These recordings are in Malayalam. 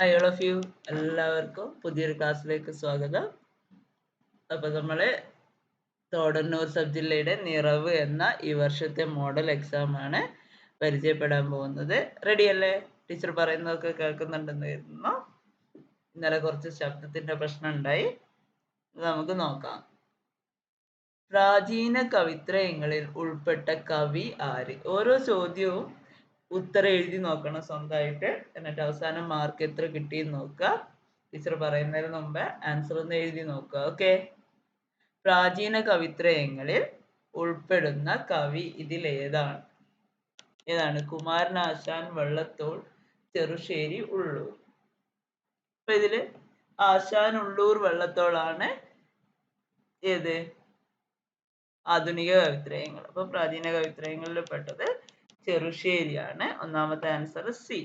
ഹൈ ഓൾ ഓഫ് യു എല്ലാവർക്കും പുതിയൊരു ക്ലാസ്സിലേക്ക് സ്വാഗതം. അപ്പോൾ നമ്മൾ തോടന്നൂർ സബ് ജില്ലയുടെ നിറവ് എന്ന ഈ വർഷത്തെ മോഡൽ എക്സാം ആണ് പരിചയപ്പെടാൻ പോകുന്നത്. റെഡിയല്ലേ ടീച്ചർ പറയുന്നതൊക്കെ കേൾക്കുന്നുണ്ടെന്ന് കരുതുന്നു ഇന്നലെ കുറച്ച് ശബ്ദത്തിന്റെ പ്രശ്നം ഉണ്ടായി നമുക്ക് നോക്കാം. പ്രാചീന കവിത്രയങ്ങളിൽ ഉൾപ്പെട്ട കവി ആര്? ഓരോ ചോദ്യവും ഉത്തരം എഴുതി നോക്കണം സ്വന്തമായിട്ട്. എന്നിട്ട് അവസാനം മാർക്ക് എത്ര കിട്ടിയെന്ന് നോക്കുക. ടീച്ചർ പറയുന്നതിന് മുമ്പ് ആൻസർ ഒന്ന് എഴുതി നോക്കുക ഓക്കെ പ്രാചീന കവിത്രയങ്ങളിൽ ഉൾപ്പെടുന്ന കവി ഇതിൽ ഏതാണ്? ഏതാണ്? കുമാരനാശാൻ വള്ളത്തോൾ ചെറുശ്ശേരി ഉള്ളൂർ. അപ്പൊ ഇതിൽ ആശാൻ ഉള്ളൂർ വള്ളത്തോളാണ് ഏത്? ആധുനിക കവിത്രയങ്ങൾ. അപ്പൊ പ്രാചീന കവിത്രയങ്ങളിൽ പെട്ടത് ചെറുശ്ശേരിയാണ്. ഒന്നാമത്തെ ആൻസർ സി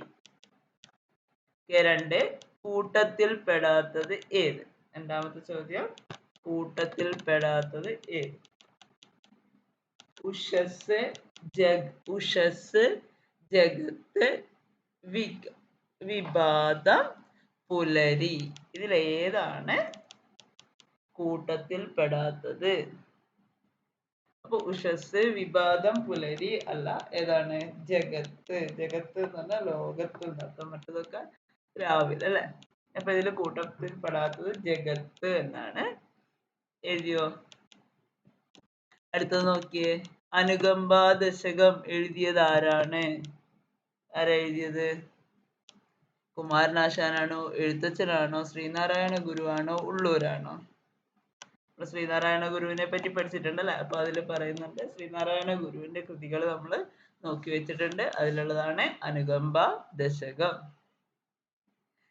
രണ്ട്. കൂട്ടത്തിൽ പെടാത്തത് ഏത്? രണ്ടാമത്തെ ചോദ്യം. കൂട്ടത്തിൽ പെടാത്തത് ഏത്? ഉഷസ് ജഗ് ഉഷസ് ജഗത്ത് വിഗ് വിവാദം പുലരി. ഇതിലേതാണ് കൂട്ടത്തിൽ പെടാത്തത്. അപ്പൊ ഉഷസ് വിവാദം പുലരി അല്ല. ഏതാണ്? ജഗത്ത്. ജഗത്ത് എന്ന് പറഞ്ഞാൽ ലോകത്ത് അപ്പൊ മറ്റതൊക്കെ രാവിലെ അല്ലെ? അപ്പൊ ഇതിൽ കൂട്ടത്തിൽ പെടാത്തത് ജഗത്ത് എന്നാണ്. എഴുതിയോ? അടുത്തത് നോക്കിയേ. അനുകമ്പ ദശകം എഴുതിയത് ആരാണ്? ആരാ എഴുതിയത്? കുമാരനാശാനാണോ? എഴുത്തച്ഛനാണോ? ശ്രീനാരായണ ഗുരുവാണോ? ഉള്ളൂരാണോ? നമ്മൾ ശ്രീനാരായണ ഗുരുവിനെ പറ്റി പഠിച്ചിട്ടുണ്ടല്ലേ? അപ്പൊ അതിൽ പറയുന്നുണ്ട് ശ്രീനാരായണ ഗുരുവിന്റെ കൃതികൾ നമ്മൾ നോക്കി വെച്ചിട്ടുണ്ട്. അതിലുള്ളതാണ് അനുകമ്പ ദശകം.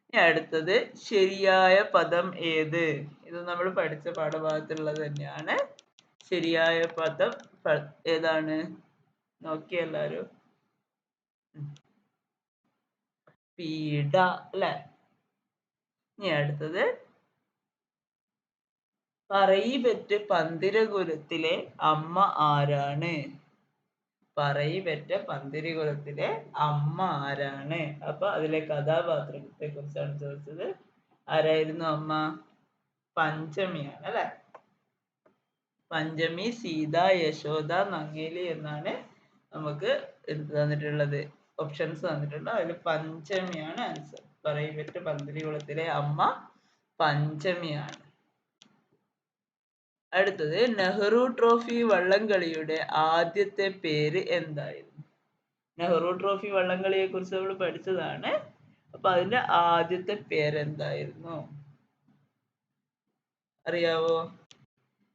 ഇനി അടുത്തത് ശരിയായ പദം ഏത്? ഇത് നമ്മൾ പഠിച്ച പാഠഭാഗത്തുള്ളത് തന്നെയാണ്. ശരിയായ പദം ഏതാണ്? നോക്കി എല്ലാരും പീഡ അല്ലെ? ഇനി അടുത്തത് പറയിപെറ്റ് പന്തിരകുലത്തിലെ അമ്മ ആരാണ്? പറയിപെറ്റ പന്തിരികുലത്തിലെ അമ്മ ആരാണ്? അപ്പൊ അതിലെ കഥാപാത്രത്തെ കുറിച്ചാണ് ചോദിച്ചത്. ആരായിരുന്നു അമ്മ? പഞ്ചമിയാണ് അല്ലെ? പഞ്ചമി സീത യശോദ നങ്ങേലി എന്നാണ് നമുക്ക് തന്നിട്ടുള്ളത്. ഓപ്ഷൻസ് തന്നിട്ടുണ്ട്. അതിൽ പഞ്ചമിയാണ് ആൻസർ പറയിപെറ്റ പന്തിരികുളത്തിലെ അമ്മ പഞ്ചമിയാണ്. അടുത്തത് നെഹ്റു ട്രോഫി വള്ളംകളിയുടെ ആദ്യത്തെ പേര് എന്തായിരുന്നു? നെഹ്റു ട്രോഫി വള്ളംകളിയെ കുറിച്ച് നമ്മൾ പഠിച്ചതാണ്. അപ്പൊ അതിന്റെ ആദ്യത്തെ പേരെന്തായിരുന്നു? അറിയാവോ?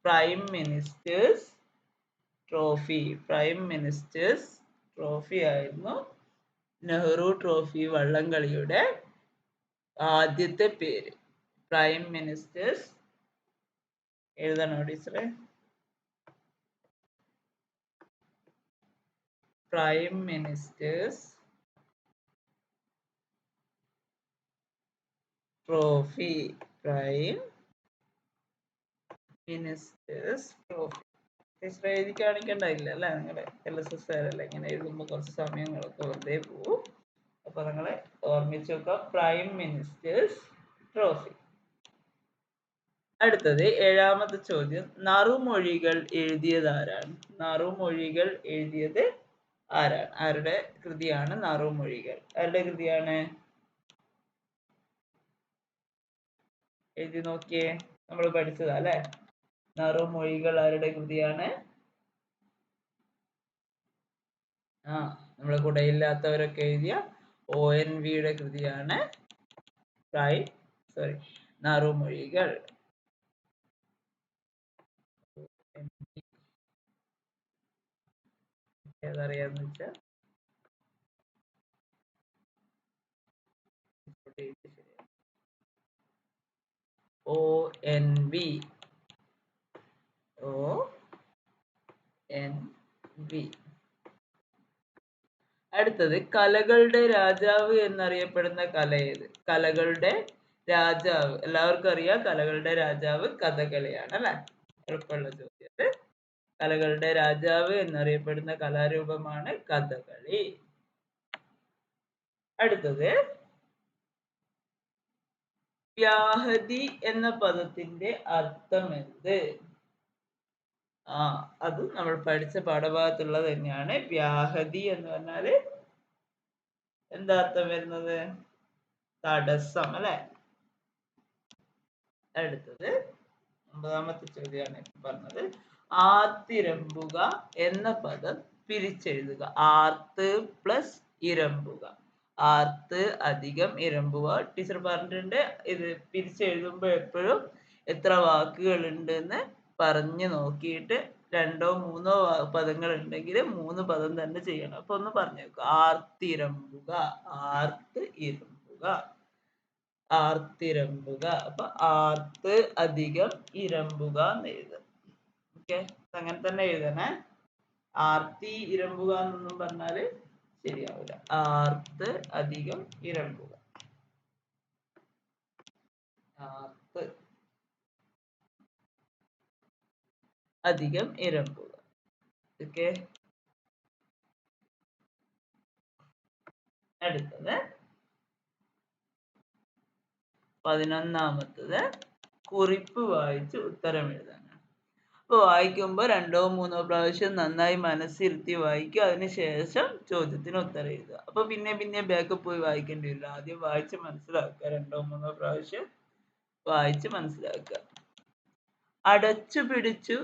Prime ministers trophy prime ministers trophy ആയിരുന്നു നെഹ്റു ട്രോഫി വള്ളംകളിയുടെ ആദ്യത്തെ പേര്. പ്രൈം മിനിസ്റ്റേഴ്സ് എഴുതണോ ടീച്ചറെ? Prime ministers trophy prime ministers trophy ടീച്ചറെ എഴുതി കാണിക്കണ്ടായില്ല അല്ലേ നിങ്ങളെ? എൽ എസ് എസ് ആരല്ലേ ഇങ്ങനെ എഴുതുമ്പോൾ കുറച്ച് സമയങ്ങളൊക്കെ വെറുതെ പോവും. അപ്പൊ നിങ്ങളെ ഓർമ്മിച്ചു വെക്കുക പ്രൈം മിനിസ്റ്റേഴ്സ് ട്രോഫി അടുത്തത് ഏഴാമത്തെ ചോദ്യം. നറുമൊഴികൾ എഴുതിയത് ആരാണ് നറുമൊഴികൾ എഴുതിയത് ആരാണ്? ആരുടെ കൃതിയാണ് നറുമൊഴികൾ? ആരുടെ കൃതിയാണ്? എഴുതി നോക്കിയേ. നമ്മൾ പഠിച്ചതാ അല്ലെ? നറുമൊഴികൾ ആരുടെ കൃതിയാണ്? ആ നമ്മളെ കൂടെ ഇല്ലാത്തവരൊക്കെ എഴുതിയ ഒ എൻ വിയുടെ കൃതിയാണ്. സോറി നറുമൊഴികൾ. ഏതറിയാന്ന് വെച്ചാൽ O N V. O N V. അടുത്തത് കലകളുടെ രാജാവ് എന്നറിയപ്പെടുന്ന കല ഏത്? കലകളുടെ രാജാവ്. എല്ലാവർക്കും അറിയാം കലകളുടെ രാജാവ് കഥകളിയാണ് അല്ലെ? എളുപ്പമുള്ള ചോദ്യം. കലകളുടെ രാജാവ് എന്നറിയപ്പെടുന്ന കലാരൂപമാണ് കഥകളി. അടുത്തത്. വ്യാഹതി എന്ന പദത്തിന്റെ അർത്ഥം എന്ത്? ആ അത് നമ്മൾ പഠിച്ച പാഠഭാഗത്തുള്ളത് തന്നെയാണ്. വ്യാഹതി എന്ന് പറഞ്ഞാൽ എന്താ അർത്ഥം വരുന്നത്? തടസ്സം അല്ലെ? അടുത്തത്. ഒമ്പതാമത്തെ ചോദ്യമാണ് പറഞ്ഞത്. ആർത്തിരമ്പുക എന്ന പദം പിരിച്ചെഴുതുക. ആർത്ത് പ്ലസ് ഇരമ്പുക. ആർത്ത് അധികം ഇരമ്പുക. ടീച്ചർ പറഞ്ഞിട്ടുണ്ട്. ഇത് പിരിച്ചെഴുതുമ്പോൾ എപ്പോഴും എത്ര വാക്കുകളുണ്ടെന്ന് പറഞ്ഞു നോക്കിയിട്ട് രണ്ടോ മൂന്നോ പദങ്ങൾ ഉണ്ടെങ്കിൽ മൂന്ന് പദം തന്നെ ചെയ്യണം. അപ്പൊ ഒന്ന് പറഞ്ഞു നോക്കുക ആർത്തിരമ്പുക. ആർത്ത് ഇരമ്പുക. ആർത്തിരമ്പുക. അപ്പൊ ആർത്ത് അധികം ഇരമ്പുക എന്ന് എഴുതുക. ഓക്കെ അങ്ങനെ തന്നെ എഴുതണേ. ആർത്തി ഇരമ്പുക എന്നൊന്നും പറഞ്ഞാൽ ശരിയാവില്ല ആർത്ത് അധികം ഇരമ്പുക. ആർത്ത് അധികം ഇരമ്പുക. ഓക്കെ അടുത്തത് പതിനൊന്നാമത്തത് കുറിപ്പ് വായിച്ച് ഉത്തരം എഴുതാനാണ് അപ്പോൾ വായിക്കുമ്പോൾ രണ്ടോ മൂന്നോ പ്രാവശ്യം നന്നായി മനസ്സിരുത്തി വായിക്കുക അതിനുശേഷം ചോദ്യത്തിന് ഉത്തരം എഴുതുക. അപ്പോൾ പിന്നെ പിന്നെ ബാക്ക് പോയി വായിക്കേണ്ടി വരില്ല. ആദ്യം വായിച്ച് മനസ്സിലാക്കുക. രണ്ടോ മൂന്നോ പ്രാവശ്യം വായിച്ച് മനസ്സിലാക്കുക. അടച്ചു പിടിച്ചു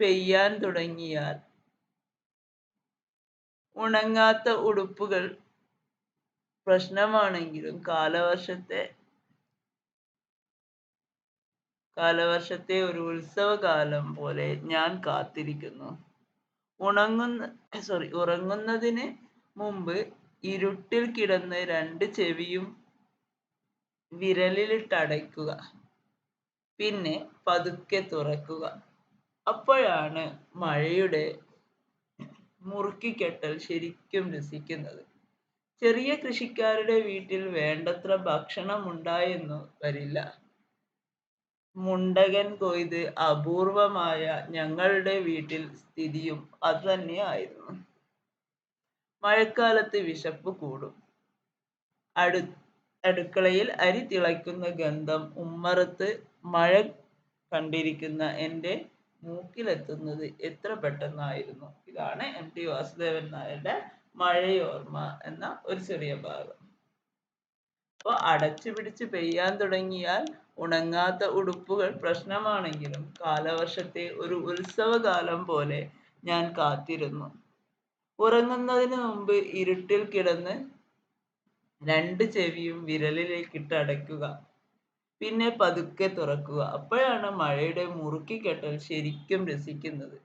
പെയ്യാൻ തുടങ്ങിയാൽ ഉണങ്ങാത്ത ഉടുപ്പുകൾ പ്രശ്നമാണെങ്കിലും കാലവർഷത്തെ കാലവർഷത്തെ ഒരു ഉത്സവകാലം പോലെ ഞാൻ കാത്തിരിക്കുന്നു. ഉണങ്ങുന്ന സോറി ഉറങ്ങുന്നതിന് മുമ്പ് ഇരുട്ടിൽ കിടന്ന് രണ്ട് ചെവിയും വിരലിലിട്ടടയ്ക്കുക പിന്നെ പതുക്കെ തുറക്കുക. അപ്പോഴാണ് മഴയുടെ മുറുക്കിക്കെട്ടൽ ശരിക്കും രസിക്കുന്നത്. ചെറിയ കൃഷിക്കാരുടെ വീട്ടിൽ വേണ്ടത്ര ഭക്ഷണം ഉണ്ടായെന്നു വരില്ല. മുണ്ടകൻ കൊയ്ത് അപൂർവമായ ഞങ്ങളുടെ വീട്ടിൽ സ്ഥിതിയും അതുതന്നെയായിരുന്നു മഴക്കാലത്ത് വിശപ്പ് കൂടും. അടു അടുക്കളയിൽ അരി തിളയ്ക്കുന്ന ഗന്ധം ഉമ്മറത്ത് മഴ കണ്ടിരിക്കുന്ന എന്റെ മൂക്കിലെത്തുന്നത് എത്ര പെട്ടെന്നായിരുന്നു. ഇതാണ് എം ടി വാസുദേവൻ നായരുടെ മഴയോർമ്മ എന്ന ഒരു ചെറിയ ഭാഗം. അപ്പോൾ അടച്ചു പിടിച്ച് പെയ്യാൻ തുടങ്ങിയാൽ ഉണങ്ങാത്ത ഉടുപ്പുകൾ പ്രശ്നമാണെങ്കിലും കാലവർഷത്തെ ഒരു ഉത്സവകാലം പോലെ ഞാൻ കാത്തിരുന്നു. ഉറങ്ങുന്നതിന് മുമ്പ് ഇരുട്ടിൽ കിടന്ന് രണ്ട് ചെവിയും വിരലിലേക്കിട്ട് അടയ്ക്കുക. പിന്നെ പതുക്കെ തുറക്കുക. അപ്പോഴാണ് മഴയുടെ മുറുക്കിക്കെട്ടൽ ശരിക്കും രസിക്കുന്നത്.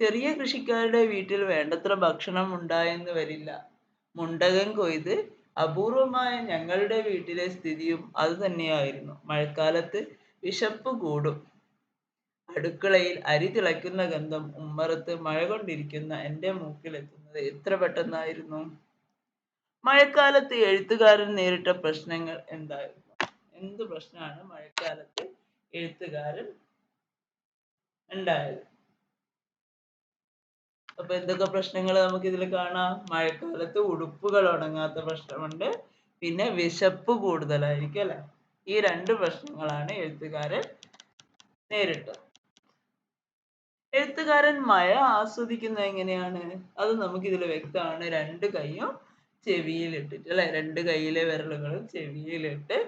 ചെറിയ കൃഷിക്കാരുടെ വീട്ടിൽ വേണ്ടത്ര ഭക്ഷണം ഉണ്ടായെന്ന് വരില്ല. മുണ്ടകൻ കൊയ്ത് അപൂർവമായ ഞങ്ങളുടെ വീട്ടിലെ സ്ഥിതിയും അത് അതുതന്നെയായിരുന്നു മഴക്കാലത്ത് വിശപ്പ് കൂടും. അടുക്കളയിൽ അരി തിളയ്ക്കുന്ന ഗന്ധം ഉമ്മറത്ത് മഴ കൊണ്ടിരിക്കുന്ന എന്റെ മൂക്കിലെത്തുന്നത് എത്ര പെട്ടെന്നായിരുന്നു? മഴക്കാലത്ത് എഴുത്തുകാരൻ നേരിട്ട പ്രശ്നങ്ങൾ എന്തായിരുന്നു? എന്ത് പ്രശ്നമാണ് മഴക്കാലത്ത് എഴുത്തുകാരൻ ഉണ്ടായത്? അപ്പൊ എന്തൊക്കെ പ്രശ്നങ്ങൾ നമുക്ക് ഇതിൽ കാണാം? മഴക്കാലത്ത് ഉടുപ്പുകൾ ഉണങ്ങാത്ത പ്രശ്നമുണ്ട്. പിന്നെ വിശപ്പ് കൂടുതലായിരിക്കും അല്ലെ? ഈ രണ്ട് പ്രശ്നങ്ങളാണ് എഴുത്തുകാരൻ നേരിട്ടത്. എഴുത്തുകാരൻ മഴ ആസ്വദിക്കുന്നത് എങ്ങനെയാണ്? അത് നമുക്ക് ഇതിൽ വ്യക്തമാണ്. രണ്ട് കൈയും ചെവിയിലിട്ടിട്ട് അല്ലെ? രണ്ട് കൈയിലെ വിരലുകളും ചെവിയിലിട്ട്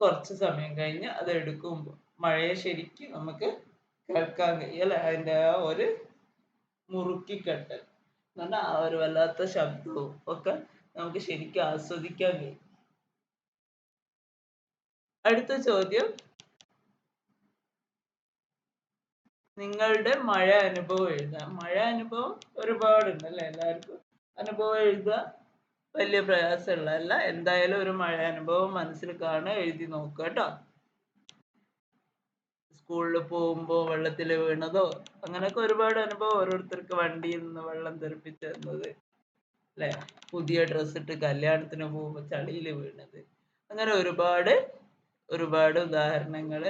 കുറച്ച് സമയം കഴിഞ്ഞ് അത് എടുക്കുമ്പോൾ മഴയെ ശരിക്കും നമുക്ക് കേൾക്കാൻ കഴിയും അല്ലെ? അതിന്റെ ആ ഒരു മുറുക്കിക്കെട്ടൽ. എന്ന് പറഞ്ഞാൽ ആ ഒരു വല്ലാത്ത ശബ്ദവും ഒക്കെ നമുക്ക് ശരിക്കും ആസ്വദിക്കാൻ കഴിയും. അടുത്ത ചോദ്യം. നിങ്ങളുടെ മഴ അനുഭവം എഴുതുക. മഴ അനുഭവം ഒരുപാടുണ്ട് അല്ലേ എല്ലാവർക്കും? അനുഭവം എഴുതുക. വലിയ പ്രയാസമുള്ളതല്ല എന്തായാലും ഒരു മഴ അനുഭവം മനസ്സിൽ കാണുക എഴുതി നോക്കുക കേട്ടോ. സ്കൂളിൽ പോകുമ്പോൾ വെള്ളത്തിൽ വീണതോ? അങ്ങനെയൊക്കെ ഒരുപാട് അനുഭവം ഓരോരുത്തർക്ക് വണ്ടിയിൽ നിന്ന് വെള്ളം തെറിപ്പിച്ച് തന്നത്. അല്ലേ? പുതിയ ഡ്രസ്സ് ഇട്ട് കല്യാണത്തിന് പോകുമ്പോൾ ചളിയിൽ വീണത്. അങ്ങനെ ഒരുപാട് ഒരുപാട് ഉദാഹരണങ്ങൾ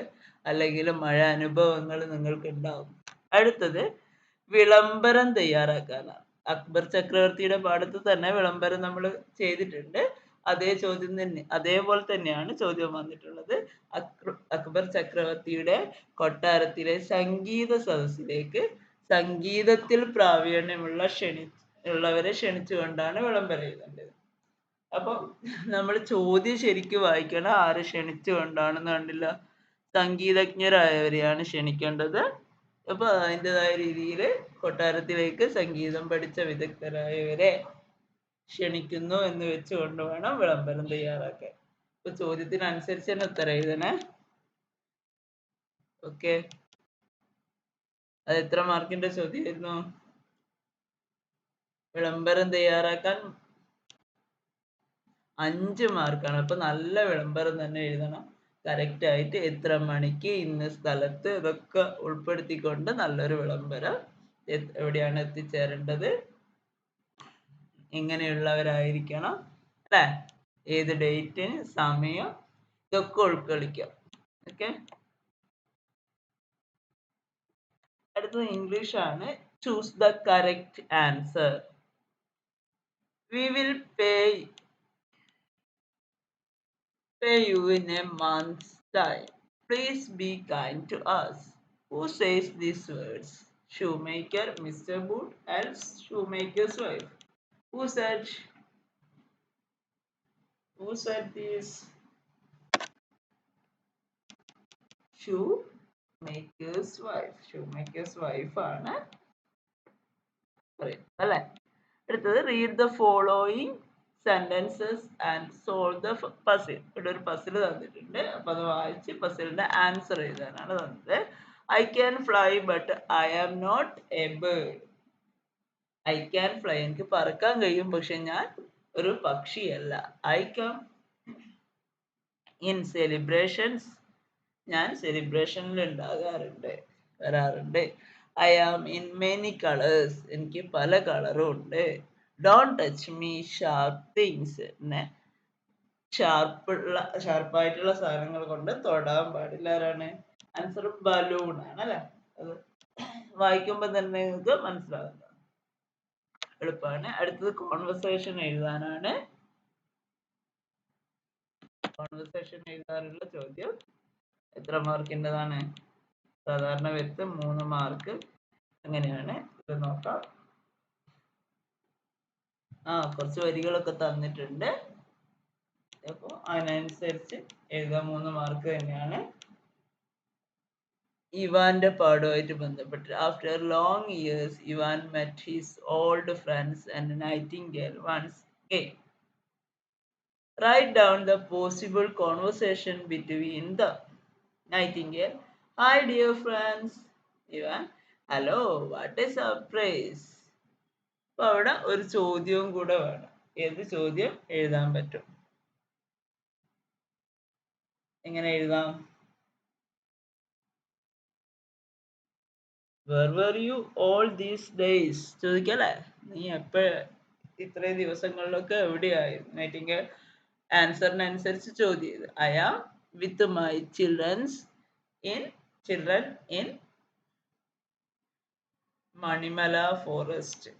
അല്ലെങ്കിൽ മഴ അനുഭവങ്ങൾ നിങ്ങൾക്ക് ഉണ്ടാവും അടുത്തത് വിളംബരം തയ്യാറാക്കാനാണ്. അക്ബർ ചക്രവർത്തിയുടെ പാടത്ത് തന്നെ വിളംബരം നമ്മൾ ചെയ്തിട്ടുണ്ട്. അതേ ചോദ്യം തന്നെ അതേപോലെ തന്നെയാണ് ചോദ്യം വന്നിട്ടുള്ളത്. അക്ബർ ചക്രവർത്തിയുടെ കൊട്ടാരത്തിലെ സംഗീത സദസ്സിലേക്ക് സംഗീതത്തിൽ പ്രാവീണ്യമുള്ള ക്ഷണി ഉള്ളവരെ ക്ഷണിച്ചുകൊണ്ടാണ് വിളംബരം എഴുതേണ്ടത് അപ്പൊ നമ്മൾ ചോദ്യം ശരിക്കും വായിക്കണം. ആരെ ക്ഷണിച്ചുകൊണ്ടാണെന്ന് കണ്ടില്ല. സംഗീതജ്ഞരായവരെയാണ് ക്ഷണിക്കേണ്ടത്. അപ്പൊ അതിന്റെതായ രീതിയിൽ കൊട്ടാരത്തിലേക്ക് സംഗീതം പഠിച്ച വിദഗ്ധരായവരെ ക്ഷണിക്കുന്നു എന്ന് വെച്ചുകൊണ്ട് വേണം വിളംബരം തയ്യാറാക്കാൻ. അപ്പൊ ചോദ്യത്തിനനുസരിച്ച് തന്നെ ഉത്തരം എഴുതണേ. ഓക്കെ അത് എത്ര മാർക്കിന്റെ ചോദ്യമായിരുന്നു? വിളംബരം തയ്യാറാക്കാൻ അഞ്ച് മാർക്കാണ്. അപ്പൊ നല്ല വിളംബരം തന്നെ എഴുതണം. കറക്റ്റ് ആയിട്ട് എത്ര മണിക്ക് ഇന്ന സ്ഥലത്ത് ഇതൊക്കെ ഉൾപ്പെടുത്തിക്കൊണ്ട് നല്ലൊരു വിളംബരം എവിടെയാണ് എത്തിച്ചേരേണ്ടത്? എങ്ങനെയുള്ളവരായിരിക്കണം അല്ലേ ഏത് ഡേറ്റിന് സമയം ഇതൊക്കെ ഉൾക്കൊള്ളിക്കാം ഓക്കെ അടുത്തത് ഇംഗ്ലീഷ് ആണ് choose the correct answer we will pay pay you in a months time please be kind to us who us. Who says shoe words? Shoemaker, Mr. Boot, else shoemaker's wife. Who said? Who said this? Shoemaker's wife. Shoemaker's wife ആണ് അല്ലേ അടുത്തത് read the following sentences and solve the puzzle ഇവിടെ ഒരു പസിൽ തന്നിട്ടുണ്ട് അപ്പൊ അത് വായിച്ച് പസിലിന്റെ ആൻസർ എഴുതാനാണ് തന്നത് I can fly but I am not a bird I can fly എനിക്ക് പറക്കാൻ കഴിയും പക്ഷെ ഞാൻ ഒരു പക്ഷിയല്ല. ഐ കം ഇൻ സെലിബ്രേഷൻസ് ഞാൻ സെലിബ്രേഷനിൽ ഉണ്ടാകാറുണ്ട് വരാറുണ്ട്. I am in many colours എനിക്ക് പല കളറും ഉണ്ട്. Don't touch me sharp things എന്നെ ഷാർപ്പുള്ള ഷാർപ്പായിട്ടുള്ള സാധനങ്ങൾ കൊണ്ട് തൊടാൻ പാടില്ല ആരാണ്? ആൻസർ ബലൂൺ ആണ് അല്ലേ അത് വായിക്കുമ്പോൾ തന്നെ നിങ്ങൾക്ക് മനസ്സിലാകുന്നത് എളുപ്പമാണ്. അടുത്തത് കോൺവെർസേഷൻ എഴുതാനാണ്. കോൺവെർസേഷൻ എഴുതാനുള്ള ചോദ്യം. എത്ര മാർക്കിന്റെതാണ് സാധാരണ വ്യക്തി മൂന്ന് മാർക്ക് അങ്ങനെയാണ്. ഇത് നോക്കാം. ആ കുറച്ച് വരികളൊക്കെ തന്നിട്ടുണ്ട്. അപ്പോൾ അതിനനുസരിച്ച് എഴുതാൻ മൂന്ന് മാർക്ക് തന്നെയാണ്. ഇവാന്റെ പാഠവുമായിട്ട് ബന്ധപ്പെട്ട് after long years Ivan met his old friends and nightingale once again. Write down the possible conversation between them. Nightingale, Hi dear friends. Ivan, Hello, what a surprise. അപ്പൊ അവിടെ ഒരു ചോദ്യവും കൂടെ വേണം ഏത് ചോദ്യം എഴുതാൻ പറ്റും എങ്ങനെ എഴുതാം where where you all these days ചോദിക്കല്ലേ? നീ എപ്പോ ഇത്രയും ദിവസങ്ങളിലൊക്കെ എവിടെയായിരുന്നു നൈറ്റിംഗ് ആൻസറിനനുസരിച്ച് ചോദ്യം I am with my childrens in children in Manimala forest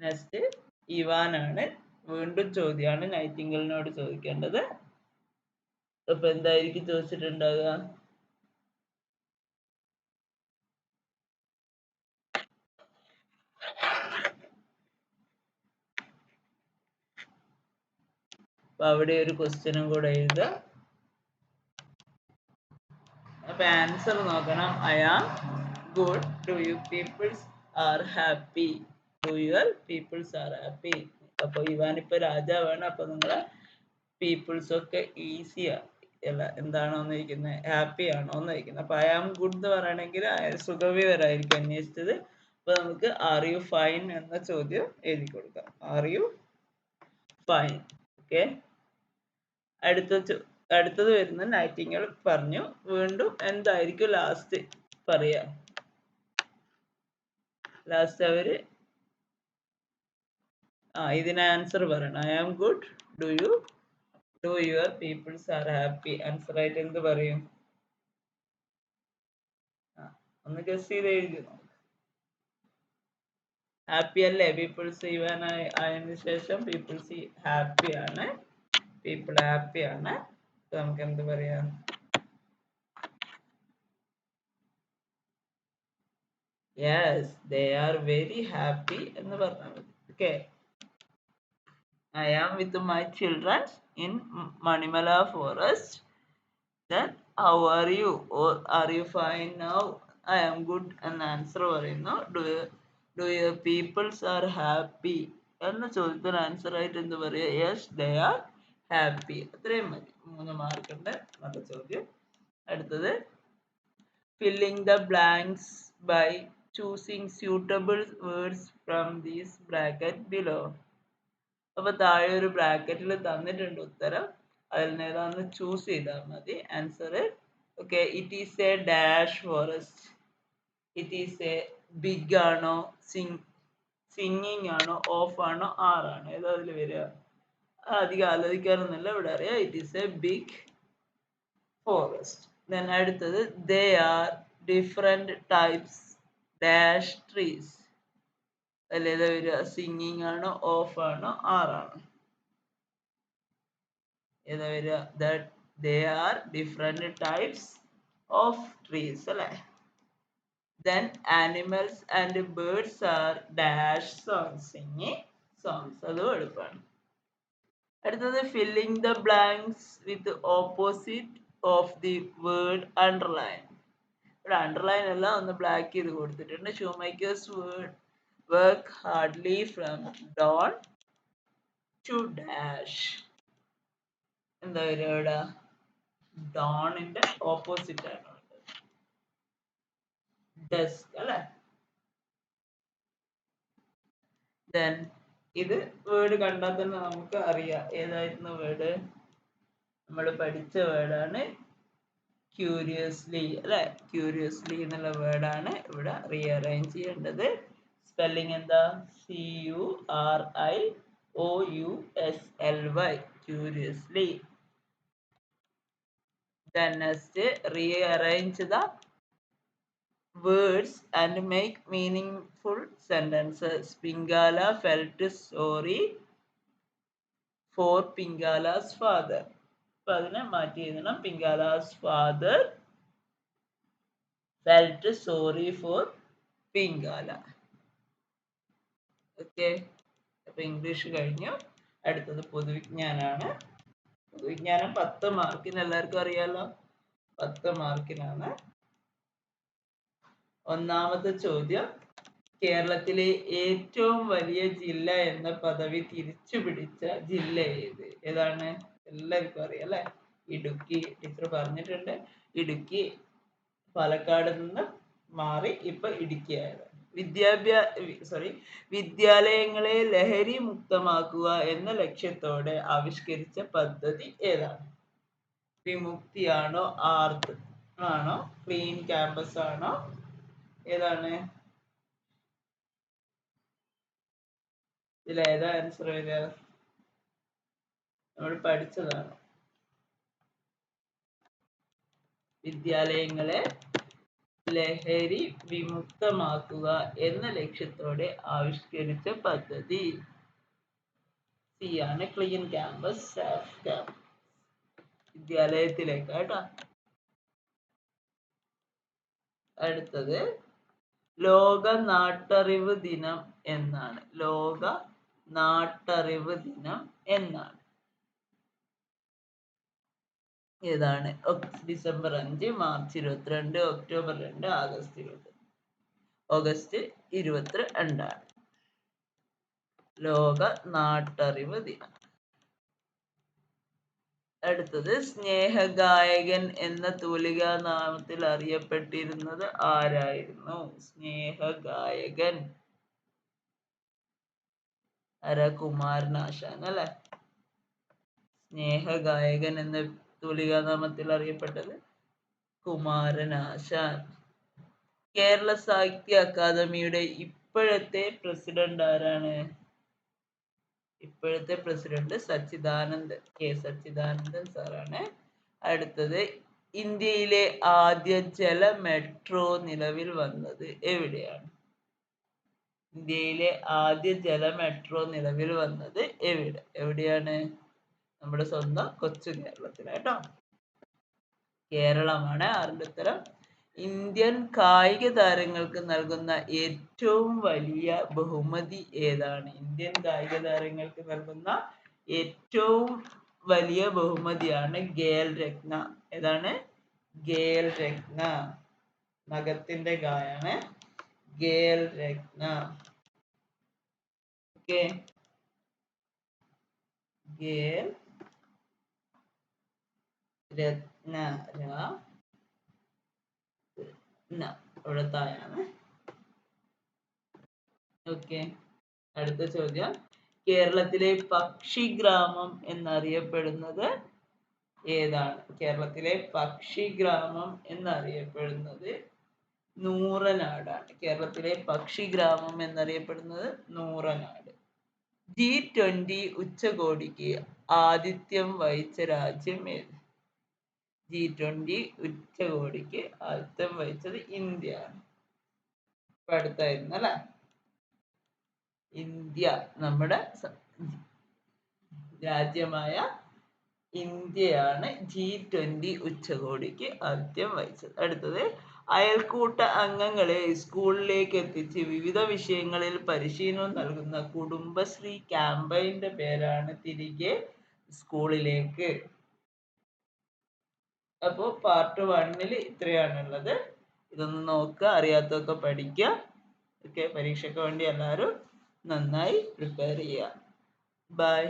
next ഇവാനാണ്. വീണ്ടും ചോദ്യമാണ് നൈറ്റിംഗലിനോട് ചോദിക്കേണ്ടത്. അപ്പൊ എന്തായിരിക്കും ചോദിച്ചിട്ടുണ്ടാകുക അപ്പൊ അവിടെ ഒരു ക്വസ്റ്റ്യനും കൂടെ എഴുതുക. അപ്പൊ ആൻസർ നോക്കണം. I am good do you peoples are happy do your peoples are happy അപ്പൊ ഇവാനിപ്പോ രാജാവാണ്. അപ്പൊ നിങ്ങളെ പീപ്പിൾസ് ഒക്കെ ഈസിയാ അല്ല എന്താണോ എന്നിരിക്കുന്നത് ഹാപ്പി ആണോ എന്നിരിക്കുന്നത് അപ്പൊ ഐ ആം ഗുഡ് എന്ന് പറയണമെങ്കിൽ സുഖവിവരായിരിക്കും അന്വേഷിച്ചത്. അപ്പൊ നമുക്ക് ആർ യു ഫൈൻ എന്ന ചോദ്യം എഴുതി കൊടുക്കാം. Are you fine okay. അടുത്ത അടുത്തത് വരുന്ന നൈറ്റിങ്ങൾ പറഞ്ഞു. വീണ്ടും എന്തായിരിക്കും ലാസ്റ്റ് പറയാ. ലാസ്റ്റ് അവർ ആ ഇതിന് ആൻസർ പറയണം. I am good do you do your peoples are happy answer ആയിട്ട് എന്ത് പറയും? ഒന്ന് ഗസ് ചെയ്ത് എഴുതി നോക്ക്. ഹാപ്പി അല്ലേ? പീപ്പിൾ സി ഇവൻ ആയതിനു ശേഷം പീപ്പിൾ സി ഹാപ്പി ആണ്. പീപ്പിൾ ഹാപ്പി ആണ്. അപ്പൊ നമുക്ക് എന്ത് പറയാം? Yes they are very happy എന്ന് പറഞ്ഞാൽ മതി. Okay I am with my children in Manimala forest then how are you? Or are you fine now? I am good. എന്ന ആൻസർ പറയുന്നു. Do do your peoples are happy? എന്ന ചോദ്യത്തിന് ആൻസർ ആയിട്ട് എന്ത് പറയുക യെസ് ദേ ആർ ഹാപ്പി അത്രയും മതി. മൂന്ന് മാർക്കുണ്ട് അടുത്ത ചോദ്യം. അടുത്തത്. Filling the blanks by choosing suitable words from these bracket below അപ്പൊ താഴെ ഒരു ബ്രാക്കറ്റിൽ തന്നിട്ടുണ്ട് ഉത്തരം. അതിൽ നിന്ന് ഏതാണെന്ന് ചൂസ് ചെയ്താൽ മതി. Answer okay it is a dash forest it is a big ആണോ സിങ് സിംഗിങ് ആണോ ഓഫ് ആണോ ആറാണോ? ഏതോ അതിൽ വരിക? അധികം ആലോചിക്കാറൊന്നുമില്ല. ഇവിടെ അറിയാം. It is a big forest then അടുത്തത് they are different types dash trees അതിൽ ഏതോ വരിക? സിംഗിങ് ആണോ ഓഫ് ആണോ ആറാണോ? ഏതാ വരിക? That they are different types of trees അല്ലേ? Then animals and birds are dash songs singing songs അതും എളുപ്പമാണ് അടുത്തത് filling the blanks with opposite of the word underline ഇവിടെ അണ്ടർലൈൻ എല്ലാം ഒന്ന് ബ്ലാക്ക് ചെയ്ത് കൊടുത്തിട്ടുണ്ട്. Shoe makers word work hardly from dawn to dash എന്താ വരിക ഇവിടെ ഡോണിന്റെ ഓപ്പോസിറ്റ് ആണ്. ഡെസ്ക് അല്ലെ? ദെൻ ഇത് വേർഡ് കണ്ടാൽ തന്നെ നമുക്ക് അറിയാം ഏതായിരുന്നു വേർഡ് നമ്മൾ പഠിച്ച വേർഡാണ് ക്യൂരിയസ്ലി അല്ലെ? ക്യൂരിയസ്ലി എന്നുള്ള വേർഡാണ് ഇവിടെ റീഅറേഞ്ച് ചെയ്യേണ്ടത്. സ്പെല്ലിംഗ് എന്താ? C U R I O U S L Y curiously Then next, rearrange the words and make meaningful sentences. Pingala felt sorry for Pingala's father. അപ്പൊ അതിനെ Pingala's father felt sorry for Pingala okay അപ്പൊ ഇംഗ്ലീഷ് കഴിഞ്ഞു. അടുത്തത് പൊതുവിജ്ഞാനാണ്. പൊതുവിജ്ഞാനം പത്ത് മാർക്കിന് എല്ലാവർക്കും അറിയാലോ? പത്ത് മാർക്കിനാണ് ഒന്നാമത്തെ ചോദ്യം കേരളത്തിലെ ഏറ്റവും വലിയ ജില്ല എന്ന പദവി തിരിച്ചു പിടിച്ച ജില്ല ഏത്? ഏതാണ്? എല്ലാവർക്കും അറിയാം അല്ലെ? ഇടുക്കി. ടീച്ചർ പറഞ്ഞിട്ടുണ്ട്. ഇടുക്കി പാലക്കാട് നിന്ന് മാറി ഇപ്പൊ ഇടുക്കിയായത്. വിദ്യാഭ്യാസ സോറി വിദ്യാലയങ്ങളെ ലഹരി മുക്തമാക്കുക എന്ന ലക്ഷ്യത്തോടെ ആവിഷ്കരിച്ച പദ്ധതി ഏതാണ്? വിമുക്തിയാണോ ആർത്ത് ആണോ ക്ലീൻ ക്യാമ്പസ് ആണോ ഏതാണ്? ഇതിൽ ഏതാ ആൻസർ വരിക? നമ്മൾ പഠിച്ചതാണ്. വിദ്യാലയങ്ങളെ ലഹരി വിമുക്തമാക്കുക എന്ന ലക്ഷ്യത്തോടെ ആവിഷ്കരിച്ച പദ്ധതി. സി ആണ് ക്ലീൻ ക്യാമ്പസ് സേഫ് ക്യാമ്പസ് വിദ്യാലയത്തിലേക്ക് കേട്ടോ. അടുത്തത് ലോക നാട്ടറിവ് ദിനം എന്നാണ്. ലോക നാട്ടറിവ് ദിനം എന്നാണ്. ഏതാണ്? ഡിസംബർ അഞ്ച് മാർച്ച് ഇരുപത്തിരണ്ട് ഒക്ടോബർ രണ്ട് ആഗസ്റ്റ് ഇരുപത്തി ഓഗസ്റ്റ് ഇരുപത്തി രണ്ടാണ് ലോക നാട്ടറിവ് ദിനം. അടുത്തത് സ്നേഹഗായകൻ എന്ന തൂലികാ നാമത്തിൽ അറിയപ്പെട്ടിരുന്നത് ആരായിരുന്നു? സ്നേഹഗായകൻ. ആരാ കുമാരനാശാൻ അല്ലെ? സ്നേഹഗായകൻ എന്ന തൂലികാ നാമത്തിൽ അറിയപ്പെട്ടത് കുമാരനാശാൻ കേരള സാഹിത്യ അക്കാദമിയുടെ ഇപ്പോഴത്തെ പ്രസിഡന്റ് ആരാണ്? ഇപ്പോഴത്തെ പ്രസിഡന്റ് സച്ചിദാനന്ദൻ കെ സച്ചിദാനന്ദൻ സാറാണ് അടുത്തത് ഇന്ത്യയിലെ ആദ്യ ജല മെട്രോ നിലവിൽ വന്നത് എവിടെയാണ്? ഇന്ത്യയിലെ ആദ്യ ജല മെട്രോ നിലവിൽ വന്നത് എവിടെ? എവിടെയാണ്? നമ്മുടെ സ്വന്തം കൊച്ചു കേരളത്തിലാട്ടോ കേരളമാണ് ആറിന്റെ ഉത്തരം. ഇന്ത്യൻ കായിക താരങ്ങൾക്ക് നൽകുന്ന ഏറ്റവും വലിയ ബഹുമതി ഏതാണ്? ഇന്ത്യൻ കായിക താരങ്ങൾക്ക് നൽകുന്ന ഏറ്റവും വലിയ ബഹുമതിയാണ് ഗേൽ രത്ന. ഏതാണ്? ഗേൽ രത്ന. നഗത്തിന്റെ ഗായാണ് ഗേൽ രത്ന. ഓക്കെ. ഗേൽ രത്ന ഇവിടെ താഴാണ് ഓക്കെ അടുത്ത ചോദ്യം. കേരളത്തിലെ പക്ഷിഗ്രാമം എന്നറിയപ്പെടുന്നത് ഏതാണ്? കേരളത്തിലെ പക്ഷിഗ്രാമം എന്നറിയപ്പെടുന്നത് നൂറനാടാണ്. കേരളത്തിലെ പക്ഷിഗ്രാമം എന്നറിയപ്പെടുന്നത് നൂറനാട്. ജി ട്വന്റി ഉച്ചകോടിക്ക് ആതിഥ്യം വഹിച്ച രാജ്യം ഏത്? ജി ട്വന്റി ഉച്ചകോടിക്ക് ആതിഥ്യം വഹിച്ചത് ഇന്ത്യ ആണ് ഇപ്പൊ അടുത്തായിരുന്നു അല്ലെ? ഇന്ത്യ നമ്മുടെ രാജ്യമായ ഇന്ത്യയാണ് ജി ട്വന്റി ഉച്ചകോടിക്ക് ആതിഥ്യം വഹിച്ചത്. അടുത്തത് അയൽക്കൂട്ട അംഗങ്ങളെ സ്കൂളിലേക്ക് എത്തിച്ച് വിവിധ വിഷയങ്ങളിൽ പരിശീലനം നൽകുന്ന കുടുംബശ്രീ ക്യാമ്പയിന്റെ പേരാണ് തിരികെ സ്കൂളിലേക്ക്. അപ്പോൾ പാർട്ട് വണ്ണിൽ ഇത്രയാണുള്ളത്. ഇതൊന്ന് നോക്കുക അറിയാത്തതൊക്കെ പഠിക്കുക. ഓക്കെ പരീക്ഷയ്ക്ക് വേണ്ടി എല്ലാവരും നന്നായി പ്രിപ്പയർ ചെയ്യുക. ബൈ